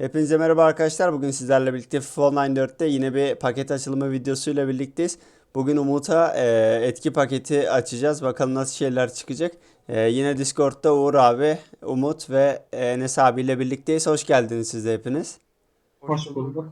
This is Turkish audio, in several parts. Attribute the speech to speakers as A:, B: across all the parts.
A: Hepinize merhaba arkadaşlar. Bugün sizlerle birlikte FIFA Online 4'te yine bir paket açılımı videosuyla birlikteyiz. Bugün Umut'a e, etki paketi açacağız. Bakalım nasıl şeyler çıkacak. E, yine Discord'da Uğur abi, Umut ve Enes abiyle birlikteyiz. Hoş geldiniz siz de hepiniz.
B: Hoş bulduk.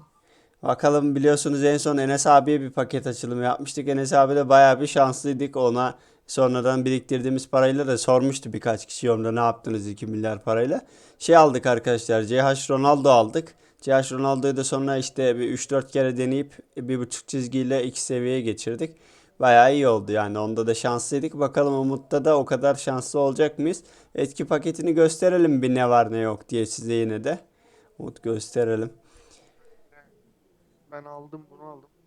A: Bakalım biliyorsunuz en son Enes abiye bir paket açılımı yapmıştık. Enes abi de bayağı bir şanslıydık. Ona sonradan biriktirdiğimiz parayla da sormuştu birkaç kişi yorumda ne yaptınız 2 milyar parayla. Şey aldık arkadaşlar CH Ronaldo aldık. CH Ronaldo'yu da sonra işte bir 3-4 kere deneyip bir buçuk çizgiyle iki seviyeye geçirdik. Bayağı iyi oldu yani onda da şanslıydık. Bakalım Umut'ta da o kadar şanslı olacak mıyız? Etki paketini gösterelim bir ne var ne yok diye size yine de. Umut gösterelim.
B: Ben aldım bunu aldım.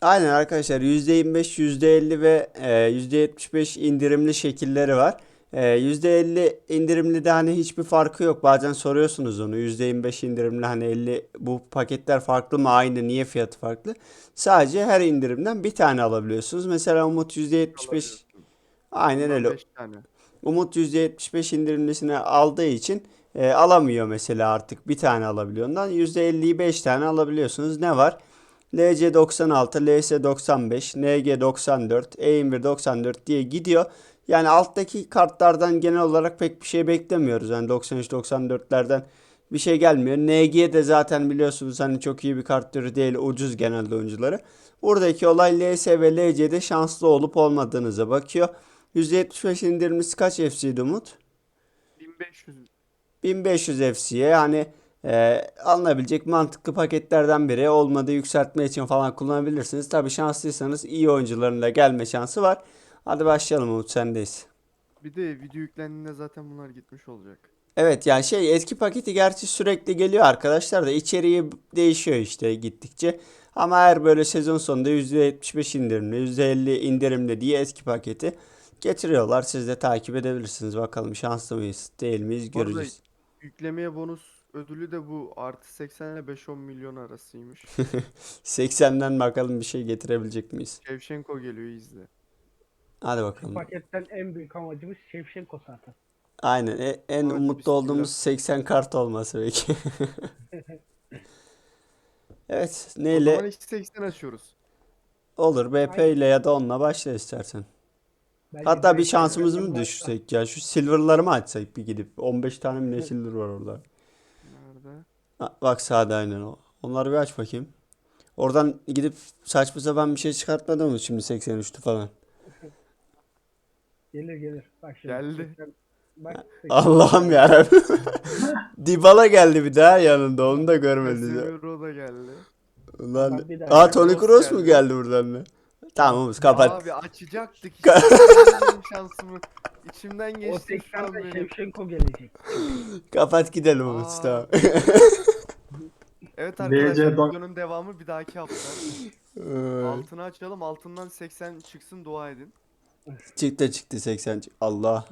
A: Aynen arkadaşlar %25, %50 ve e, %75 indirimli şekilleri var. E, %50 indirimli de hani hiçbir farkı yok. Bazen soruyorsunuz onu. %25 indirimli hani 50 bu paketler farklı mı? Aynı niye fiyatı farklı? Sadece her indirimden bir tane alabiliyorsunuz. Mesela Umut %75 aynen öyle.
B: tane.
A: Umut %75 indirimlisini aldığı için e, alamıyor mesela artık bir tane alabiliyor. Ondan %50'yi 5 tane alabiliyorsunuz. Ne var? LC 96, LS 95, NG 94, EIMVIR 94 diye gidiyor. Yani alttaki kartlardan genel olarak pek bir şey beklemiyoruz. Yani 93-94'lerden bir şey gelmiyor. NG de zaten biliyorsunuz hani çok iyi bir kart türü değil. Ucuz genelde oyuncuları. Buradaki olay LS ve LC'de şanslı olup olmadığınıza bakıyor. %75 indirimlisi kaç FC'ydi Umut?
B: 1500
A: 1500 FC'ye hani e, alınabilecek mantıklı paketlerden biri. Olmadı yükseltme için falan kullanabilirsiniz. Tabii şanslıysanız iyi oyuncuların da gelme şansı var. Hadi başlayalım Umut sendeyiz.
B: Bir de video yüklendiğinde zaten bunlar gitmiş olacak.
A: Evet yani şey etki paketi gerçi sürekli geliyor arkadaşlar da içeriği değişiyor işte gittikçe. Ama her böyle sezon sonunda %75 indirimli, %50 indirimli diye etki paketi getiriyorlar. Siz de takip edebilirsiniz. Bakalım şanslı mıyız, değil miyiz göreceğiz.
B: Yüklemeye bonus ödülü de bu artı 80 ile 5-10 milyon arasıymış.
A: 80'den bakalım bir şey getirebilecek miyiz?
B: Şevşenko geliyor izle.
A: Hadi bakalım.
C: Paketten en büyük amacımız Şevşenko zaten.
A: Aynen. e- en
B: Hadi
A: umutlu
B: bismillah.
A: olduğumuz 80 kart olması belki. Evet.
B: O zaman
A: Neyle
B: X80 açıyoruz.
A: olur? BP ile ya da onunla başla istersen.
C: Bence
A: Hatta bir
C: direkt
A: şansımızı mı
C: Şevşenko
A: düşürsek ya? Şu silver'ları mı açsak bir gidip? 15 tane mi ne silver var orada? Ha, bak sağda aynen o. Onları bir aç bakayım. Oradan gidip saçma sapan bir şey çıkartmadı mı şimdi 83'tü falan?
C: Gelir gelir. Bak şimdi.
B: Geldi.
C: 80 Bak
A: Allah'ım yarabbim. Dybala geldi bir daha yanında onu da görmediniz.
B: Casemiro da geldi.
A: Ulan.
C: Bak bir dakika.
A: Aa Toni
B: Kroos
A: mu
B: geldi.
A: buradan da? Tamam Umut kapat.
B: Abi açacaktık işte. Benim şansımı. İçimden
C: o
B: geçti şu an
C: 80'de
B: benim.
C: Şevşenko gelecek.
A: Kapat gidelim Umut
B: Aa.
A: tamam.
B: Evet arkadaşlar
D: DC don-
B: videonun devamı bir dahaki hafta. Altını açalım. Altından 80 çıksın dua edin.
A: çıktı çıktı 80. Allah.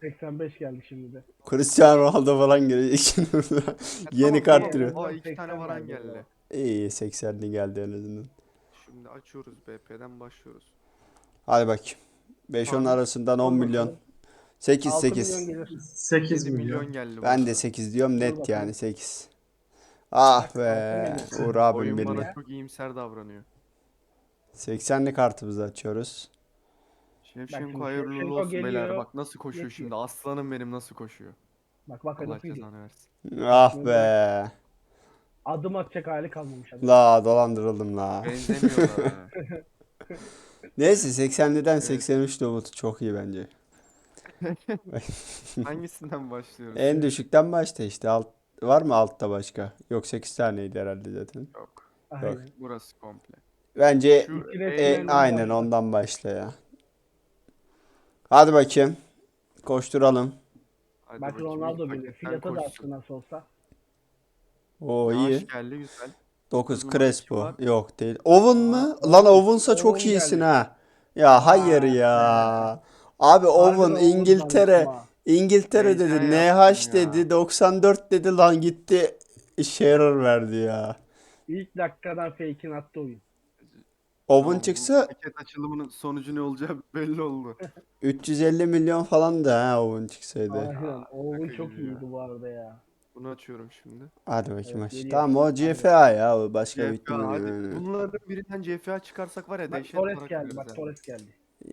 C: 85 geldi şimdi de.
A: Cristiano Ronaldo falan gelecek şimdi burada.
B: Ha,
A: Yeni
B: tamam,
A: kart
B: tamam.
A: türü.
B: Aa, iki
C: 80
B: tane varan
C: geldi
B: geldi.
A: İyi 80'li geldi en azından.
B: Şimdi açıyoruz BP'den başlıyoruz.
A: Hadi bak. 5-10
B: Tamam.
A: arasından 10 milyon. 8
C: 6 milyon
A: 8.
C: gelir.
D: 8
B: 7
D: milyon.
B: milyon geldi.
A: Ben de 8 diyorum net yani 8. Ah be. Uğur abim
B: Oyun
A: benim.
B: bana çok iyimser davranıyor.
A: 80'li kartımızı açıyoruz.
B: Şevşenko
C: şimdi
B: hayırlı
C: Şevşenko
B: olsun beyler.
C: geliyor.
B: Bak nasıl koşuyor
C: Geçiyor.
B: şimdi. Aslanım benim nasıl koşuyor.
C: Bak bak
B: Allah cezanı versin.
A: Ah be.
C: Adım atacak hali kalmamış adam.
A: La dolandırıldım la.
B: Benzemiyorlar ha.
A: Neyse 80'liden 83 de Umut çok iyi bence.
B: Hangisinden başlıyoruz?
A: En düşükten başta işte. Alt, var mı altta başka? Yok 8 taneydi herhalde zaten.
B: Yok.
C: Aynen.
B: Burası komple.
A: Bence
B: Şu en-
A: e, aynen ondan başla ya. Hadi bakayım. Koşturalım.
B: Hadi
C: Bak
B: bakayım,
C: Ronaldo
B: ilk paketten
C: Fiyatı da
B: koşsun.
C: attı nasıl olsa.
A: O
B: Yavaş
A: iyi.
B: geldi güzel.
A: 9
B: Uzun maçı
A: Crespo.
B: var.
A: Yok değil. Owen mı? Lan Owen'sa çok
C: Owen
A: iyisin
C: geldi.
A: ha. Ya hayır ya. Abi Owen İngiltere. İngiltere
B: Heyecan
A: dedi. NH
B: ya.
A: dedi. 94 dedi lan gitti. Shearer verdi ya.
C: İlk dakikadan fake'in attı oyun.
A: Owen çıksa
B: Paket açılımının sonucu ne olacağı belli oldu.
A: 350 milyon falan da ha Owen çıksaydı.
C: Aynen. Çok
B: gibi ya.
C: iyiydi bu arada ya.
B: Bunu açıyorum şimdi.
A: Hadi bakayım
C: Evet,
A: aç.
C: geliyor.
A: Tamam o. CFA ya o başka
B: CFA
A: bitmiyor
B: hadi.
A: yani.
B: Bunların birinden CFA çıkarsak var ya
C: Bak
B: dehşet
C: Torres geldi. Bak. Torres geldi.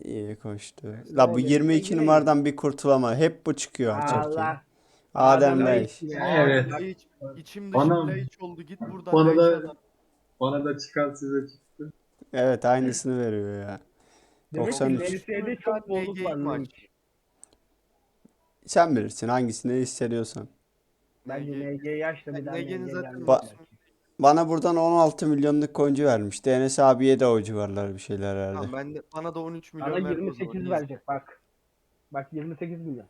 A: İyi koştu. La bu
C: öyle.
A: 22
C: Yine
A: numaradan bir kurtulama. Hep bu çıkıyor açarken.
C: Allah.
A: Adem Bey.
D: Evet.
B: Laiç, içimde
D: Bana-
B: şimdi Laiç oldu. Git buradan
D: Bana da-
B: adam.
D: Bana da çıkan size çıktı.
A: Evet aynısını veriyor ya.
C: Demek ki
A: 93.
C: LSE'de çok bolluk var.
B: maç.
A: Sen bilirsin hangisini hissediyorsan.
C: Bence
B: NG
C: da bir
B: NG'nin
C: NG
B: zaten.
A: Bana buradan 16 milyonluk coinci vermişti. Enes abiye de o civarlar bir şeyler verdi.
B: Tamam, ben de, bana da 13 milyon
C: Bana
B: verdi o zaman,
C: 28
B: iyiyiz.
C: verecek bak. Bak 28 milyon.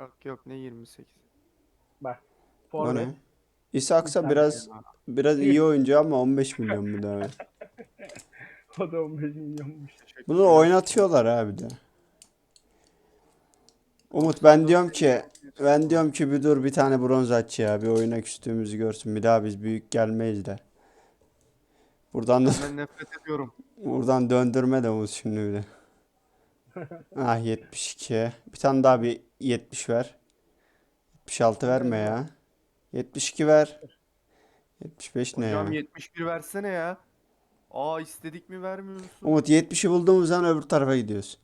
B: Yok yok ne 28.
C: Bak.
A: O
C: Forvet.
A: ne? İshaksa
C: Bir
A: biraz biraz iyi oyuncu ama 15 milyon mu da?
C: O da 15 milyonmuş.
A: Bunu oynatıyorlar abi de. Umut ben diyorum ki ben diyorum ki bir dur bir tane bronz aç ya bir oyuna küstüğümüzü görsün bir daha biz büyük gelmeyiz de. Buradan da,
B: Ben nefret ediyorum.
A: buradan döndürme de Umut şimdi bir de. Ah 72. Bir tane daha bir 70 ver. 76 verme ya. 72 ver. 75 ne
B: Hocam
A: ya?
B: 71 versene ya. Aa istedik mi vermiyorsun?
A: Umut 70'i bulduğumuz zaman öbür tarafa gidiyoruz.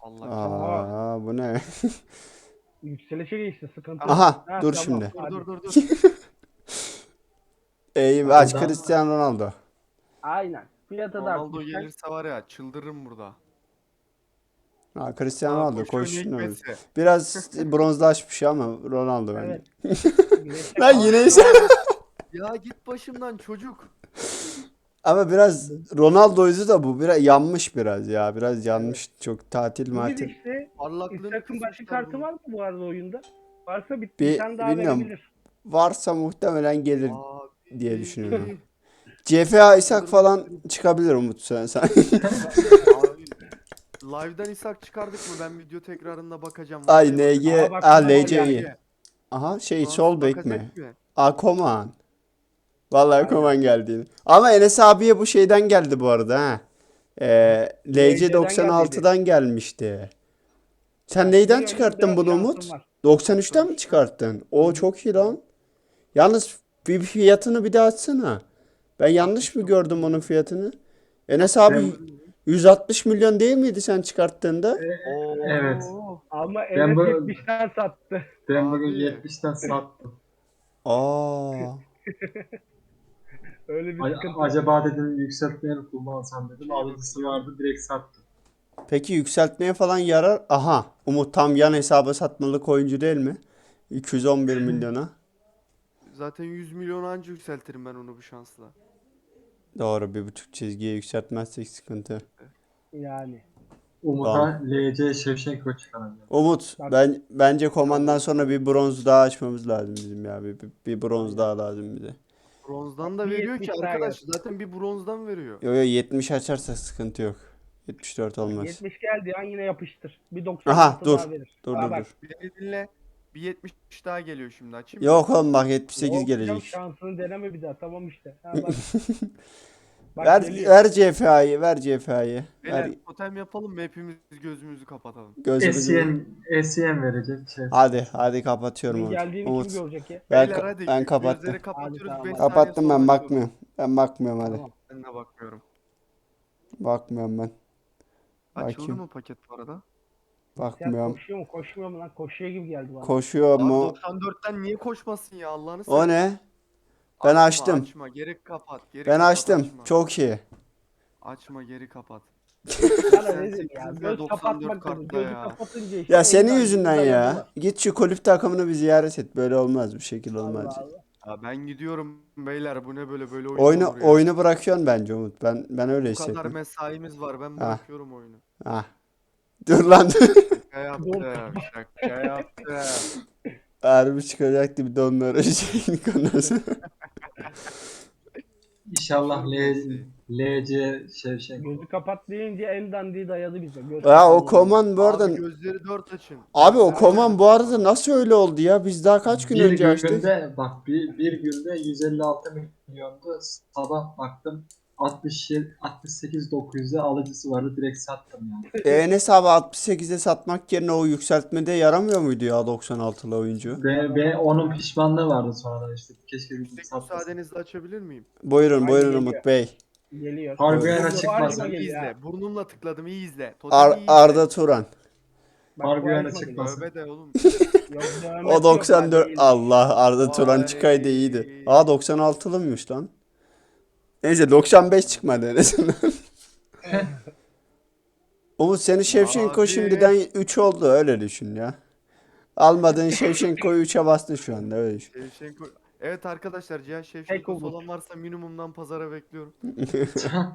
B: Allah
A: Aa bu ne?
C: Yükselişe geçti sıkıntı.
A: Aha
C: Ha,
A: dur
C: tamam.
A: şimdi.
B: dur dur dur dur.
A: Aç
D: Ondan-
A: Cristiano Ronaldo.
C: Aynen. Fiyatı da
B: Ronaldo
C: artmışlar.
B: gelirse var ya çıldırırım burada.
A: Ha Cristiano Ronaldo
B: ne
A: koşsun öyle. Biraz bronzlaşmış ama Ronaldo bence.
C: Evet. Güneşe
A: Ben
C: kalk-
A: yine ise
B: Ya git başımdan çocuk.
A: ama biraz Ronaldo'yu da bu biraz yanmış biraz ya. Biraz yanmış. Çok tatil
C: bir
A: matil.
C: işte
B: Parlaklığını
C: İshak'ın başka kartı var mı bu arada oyunda? Varsa bir,
A: Bir-
C: bir tane daha
A: bilmiyorum.
C: verebilir.
A: Varsa muhtemelen gelir
B: Abi.
A: diye düşünüyorum. CFA İshak falan çıkabilir Umut sen. sen.
B: Live'dan İshak çıkardık mı? Ben video tekrarında bakacağım.
A: Ay NG,
C: Aa, bak,
A: A LC'yi. Aha şey sol bek mi?
B: mı?
A: Akoman. Vallahi
C: Aynen.
A: Akoman geldiğini. Ama Enes abiye bu şeyden geldi bu arada ha. Ee, LC
C: LC'den
A: 96'dan gelmişti. Sen neyden
C: bir
A: çıkarttın bunu Umut?
C: var.
A: 93'ten mi çıkarttın? O çok iyi lan. Yalnız bir fiyatını bir daha açsana. Ben yanlış mı gördüm onun fiyatını? Enes abi
D: Ben-
A: 160 milyon değil miydi sen çıkarttığında?
B: Oo.
D: Evet.
C: Ama
D: Ben
C: Enes
D: bu-
C: 70'ten sattı.
D: Ben bugün
B: Abi.
D: 70'ten sattım.
A: Aa.
C: Öyle bir
D: A-
C: sıkıntı.
D: acaba dedim yükseltmeye mi kullansam dedim. Alıcısı vardı direkt sattım.
A: Peki yükseltmeye falan yarar. Aha. Umut tam yan hesaba satmalık oyuncu değil mi? 211 milyona.
B: Zaten 100 milyon anca yükseltirim ben onu bu şansla.
A: Doğru bir buçuk çizgiye yükseltmezsek sıkıntı.
C: Yani.
D: Umut'a LC Şevşenko çıkaracağım.
A: Umut
C: Bak-
A: ben bence komandan sonra bir bronz daha açmamız lazım bizim ya. Bir, bir, bir bronz daha lazım bize.
B: Bronzdan da
C: Bir
B: veriyor ki
C: 70 daha
B: arkadaş. Zaten bir bronzdan veriyor.
A: Yo yo 70 açarsak sıkıntı yok. 74 olmaz.
C: 70 geldi an yine yapıştır. Bir 90
A: Aha, dur.
C: daha verir.
A: Dur
C: Aa,
A: dur
C: bak,
A: dur.
B: Beni dinle. Bir 70 daha geliyor şimdi açayım mı?
A: Yok oğlum bak 78
C: yok,
A: gelecek.
C: yok, Şansını deneme bir daha tamam işte. Ha, bak. Bak
A: Ver
C: geliyor.
A: ver CFA'yı, ver CFA'yı.
B: Beyler
A: Ver
B: totem yapalım mı hepimiz gözümüzü kapatalım.
A: gözümüzü.
D: SCN, SCN verecek. Şey.
A: Hadi hadi kapatıyorum Umut.
C: geldiğini
A: Umut.
C: kim görecek ya?
A: Ben,
B: Beyler hadi
A: ben kapattım.
B: kapatıyoruz.
C: Hadi, tamam.
A: Kapattım ben bakmıyorum. Ben bakmıyorum hadi.
C: Tamam.
B: Ben de bakmıyorum.
A: Bakmıyorum ben.
B: Açıldı
A: Bakayım.
B: mı paket bu arada?
C: Sen
A: Bakmıyorum.
C: koşuyor mu koşmuyor mu lan? Koşuyor gibi geldi bana.
A: Koşuyor
B: Abi
A: mu?
B: 94'ten niye koşmasın ya Allah'ını
A: O ne? Ben
B: Açma,
A: açtım.
B: Açma geri kapat. Geri
A: Ben
B: kapat,
A: açtım.
B: Açma.
A: Çok iyi.
B: Açma geri kapat.
C: Sana ya.
B: 8'de
C: Göz
B: 94
C: kapatmak
B: kartla
C: dedim. Gözü
B: ya.
C: kapatınca işte.
A: Ya senin yüzünden ya. Git şu kulüp takımını bir ziyaret et. Böyle olmaz. Bu şekil olmaz.
C: Allah Allah.
B: Ya ben gidiyorum beyler bu ne böyle böyle oyun
A: Oyunu
B: olur ya.
A: oyunu bırakıyorsun bence Umut. Ben ben öyle
B: Bu kadar
A: hissettim.
B: mesaimiz var ben
A: Ha.
B: bırakıyorum oyunu.
A: Ah. Dur lan.
B: Şaka yaptım şaka yaptım.
A: Harbi çıkacaktı bir de onları şeyin konusu.
D: İnşallah L- LC Şevşenko.
C: Gözü kapat deyince en dandiği dayadı bize. Göz
A: Ya o koman bu arada
B: Abi gözleri dört açın.
A: Abi o koman bu arada nasıl öyle oldu ya? Biz daha kaç gün
D: bir
A: önce açtık.
D: günde bak bir, bir günde 156 milyondu. Sabah baktım 67 68 900'e alıcısı vardı direkt sattım yani.
A: E, Enes abi 68'e satmak yerine o yükseltmede yaramıyor muydu ya 96'lı oyuncu?
D: Ve, ve onun pişmanlığı vardı sonradan işte keşke bizim
B: Tek
D: satmasın.
B: müsaadenizle açabilir miyim?
A: Buyurun
C: Ay,
A: buyurun
C: geliyor.
A: Umut Bey.
C: Geliyor.
D: Harbi
A: Buyurun.
D: yana
C: Var
D: çıkmasın.
C: mı
B: İyi izle. Burnumla tıkladım iyi izle. Totemi
A: Ar-
B: iyi izle.
A: Arda Turan.
C: Bak,
D: Harbi
C: bu
D: çıkmasın.
B: Tövbe de oğlum.
C: Yok,
A: O
C: yok,
A: 94
C: değil.
A: Allah Arda Turan
B: Vay.
A: çıkaydı iyiydi. Aa 96'lı mıymış lan? Neyse 95 çıkmadı en azından. Umut senin Şevşenko
B: Abi.
A: şimdiden 3 oldu öyle düşün ya. Almadığın Şevşenko'yu 3'e bastın şu anda öyle düşün.
B: Şevşenko. Evet arkadaşlar Cihan Şevşenko'su
C: umut.
B: olan varsa minimumdan pazara bekliyorum.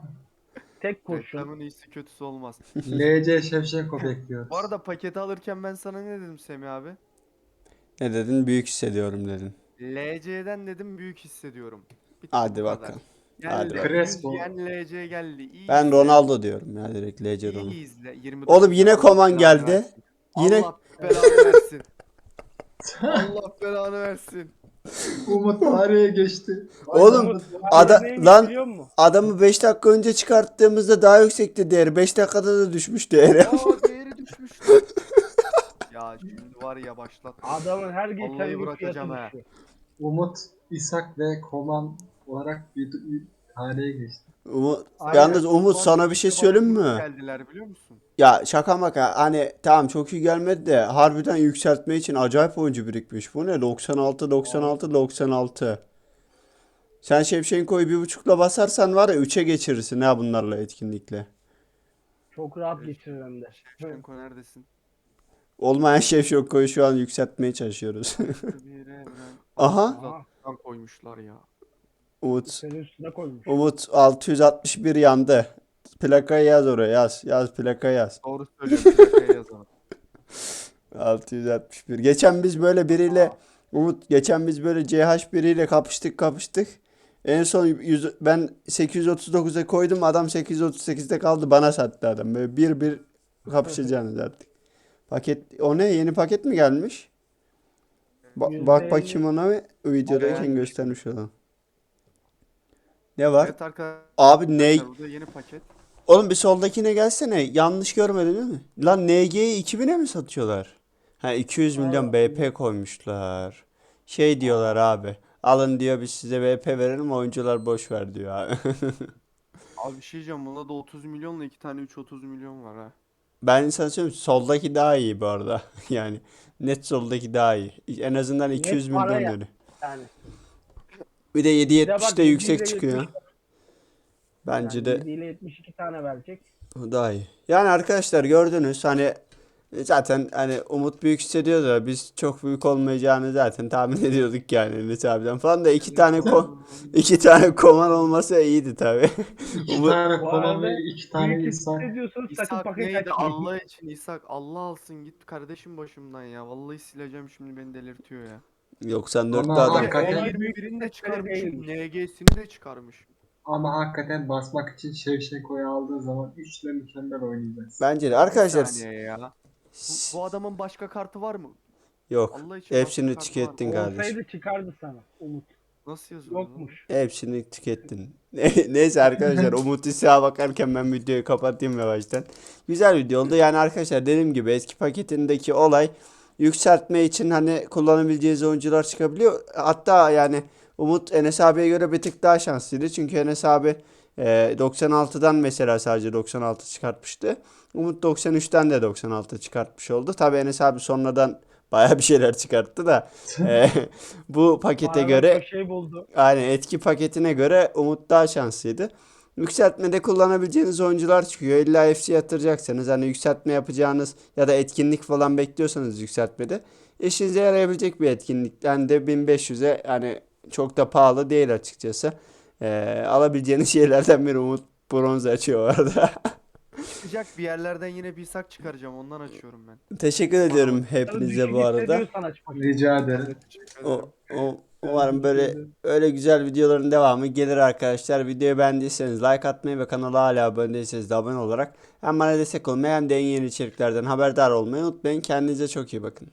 C: Tek kurşun.
B: Reklamın iyisi kötüsü olmaz.
D: LC Şevşenko bekliyoruz.
B: Bu arada paketi alırken ben sana ne dedim Semih abi?
A: Ne dedin? Büyük hissediyorum dedin.
B: LC'den dedim büyük hissediyorum. Bitti
A: Hadi
B: bu kadar.
A: bakalım.
B: Geldi.
A: Hadi
D: bakalım. Crespo.
B: Yen LC geldi. İyi
A: Ben
B: izle.
A: Ronaldo diyorum ya direkt LC Ronaldo.
B: İyi izle. 29
A: Oğlum yine Koman geldi. Yine
B: Allah belanı versin. Allah belanı versin.
D: Umut araya geçti.
A: Oğlum,
C: Umut,
A: ada- lan-
C: biliyor musun?
A: adamı 5 dakika önce çıkarttığımızda daha yüksekti değeri. 5 dakikada da düşmüş değeri.
B: Aa değeri düşmüş. ya şimdi var ya başlat.
C: Adamın her geçen
B: Vallahi
C: gün
B: bırakacağım
C: fiyatı
B: ha.
C: düşüyor.
D: Umut, İshak ve Koman olarak bir, bir haneye geçti.
A: Umut,
C: Aynen.
A: yalnız Umut sana bir şey söyleyeyim mi?
B: Geldiler biliyor musun?
A: Ya şaka maka hani tamam çok iyi gelmedi de harbiden yükseltme için acayip oyuncu birikmiş. Bu ne 96 96 96. Sen Şevşenko'yu bir buçukla basarsan var ya 3'e geçirirsin ha bunlarla etkinlikle.
C: Çok rahat geçirir hem de.
B: Şevşenko neredesin?
A: Olmayan Şevşenko'yu şu an yükseltmeye çalışıyoruz.
B: Bir evren.
A: Aha.
C: Aha.
B: Uzaktan koymuşlar ya.
A: Umut.
C: Senin üstüne koymuş.
A: Umut 661 yandı. Plakayı yaz oraya yaz. Yaz plakayı yaz.
B: Doğru söylüyorsun. plakaya yazalım.
A: 661. Geçen biz böyle biriyle Umut geçen biz böyle CH biriyle kapıştık kapıştık. En son 100, ben 839'a koydum adam 838'de kaldı bana sattı adam. Böyle bir bir kapışacaksınız artık. Paket o ne yeni paket mi gelmiş? Ba- bak
C: %50
A: bakayım ona ve videodayken göstermiş olan. Ne var?
B: Evet arkadaşlar
A: Abi ne?
B: burada yeni paket.
A: Oğlum bir soldakine gelsene. Yanlış görmedin değil mi? Lan NG'yi 2000'e mi satıyorlar? Ha 200 milyon BP koymuşlar. Şey diyorlar abi. Alın diyor biz size BP verelim oyuncular boş ver diyor abi.
B: Abi bir şey diyeceğim bunda da 30 milyonla iki tane 3 30 milyon var ha.
A: Ben sana söyleyeyim soldaki daha iyi bu arada. Yani net soldaki daha iyi. En azından 200
C: para
A: milyon
C: ya.
A: dedi.
C: Yani.
A: Bir de
C: Bir de bak,
A: 7.70'de yüksek
C: 7'de
A: çıkıyor.
C: 70
A: Bence
C: yani
A: de
C: 7 ile 72 tane verecek.
A: Daha iyi. Yani arkadaşlar gördünüz hani zaten hani Umut büyük hissediyor da biz çok büyük olmayacağını zaten tahmin ediyorduk yani Enes abiden falan da iki tane ko iki tane koman olmasa iyiydi tabi.
D: İki
A: Umut-
D: tane Koman ve iki tane insan.
B: İshak
C: paket
B: neydi. Allah için İshak Allah alsın git kardeşim başımdan ya. Vallahi sileceğim şimdi beni delirtiyor ya.
A: 94'te
D: Ama
A: adam.
D: hakikaten-
C: Olay
B: 21'ini de çıkarmış.
C: değilmiş.
B: NG'sini de çıkarmış.
D: Ama hakikaten basmak için Şevşenko'yu aldığı zaman 3 ile mükemmel oynayacağız.
A: Bence de arkadaşlar
B: Bir saniye ya. Bu, bu adamın başka kartı var mı?
A: yok.
B: Allah için
A: Hepsini
B: başka kartı var mı?
A: tükettin kardeşim.
C: Olsaydı çıkardı sana Umut.
B: Nasıl yazıyor? lan?
C: Yokmuş.
A: Hepsini tükettin. Neyse arkadaşlar Umut İsa'ya bakarken ben videoyu kapatayım yavaştan. Güzel video oldu. Yani arkadaşlar dediğim gibi eski paketindeki olay yükseltme için hani kullanabileceğiniz oyuncular çıkabiliyor. Hatta yani Umut Enes abiye göre bir tık daha şanslıydı. Çünkü Enes abi e, 96'dan mesela sadece 96 çıkartmıştı. Umut 93'ten de 96 çıkartmış oldu. Tabii Enes abi sonradan baya bir şeyler çıkarttı da e, bu pakete göre
C: şey buldu.
A: Aynen etki paketine göre Umut daha şanslıydı. Yükseltmede kullanabileceğiniz oyuncular çıkıyor. İlla FC yatıracaksanız hani yükseltme yapacağınız ya da etkinlik falan bekliyorsanız yükseltmede işinize yarayabilecek bir etkinlik. Yani de 1500'e hani çok da pahalı değil açıkçası. Ee, alabileceğiniz şeylerden biri Umut bronz açıyor bu arada.
B: Çıkacak bir yerlerden yine bir sak çıkaracağım ondan açıyorum ben.
A: Teşekkür ediyorum hepinize bu arada.
D: Rica ederim.
A: O, o, umarım böyle öyle güzel videoların devamı gelir arkadaşlar. Videoyu beğendiyseniz like atmayı ve kanala hala abone değilseniz de abone olarak hem bana destek olmayı hem de en yeni içeriklerden haberdar olmayı unutmayın. Kendinize çok iyi bakın.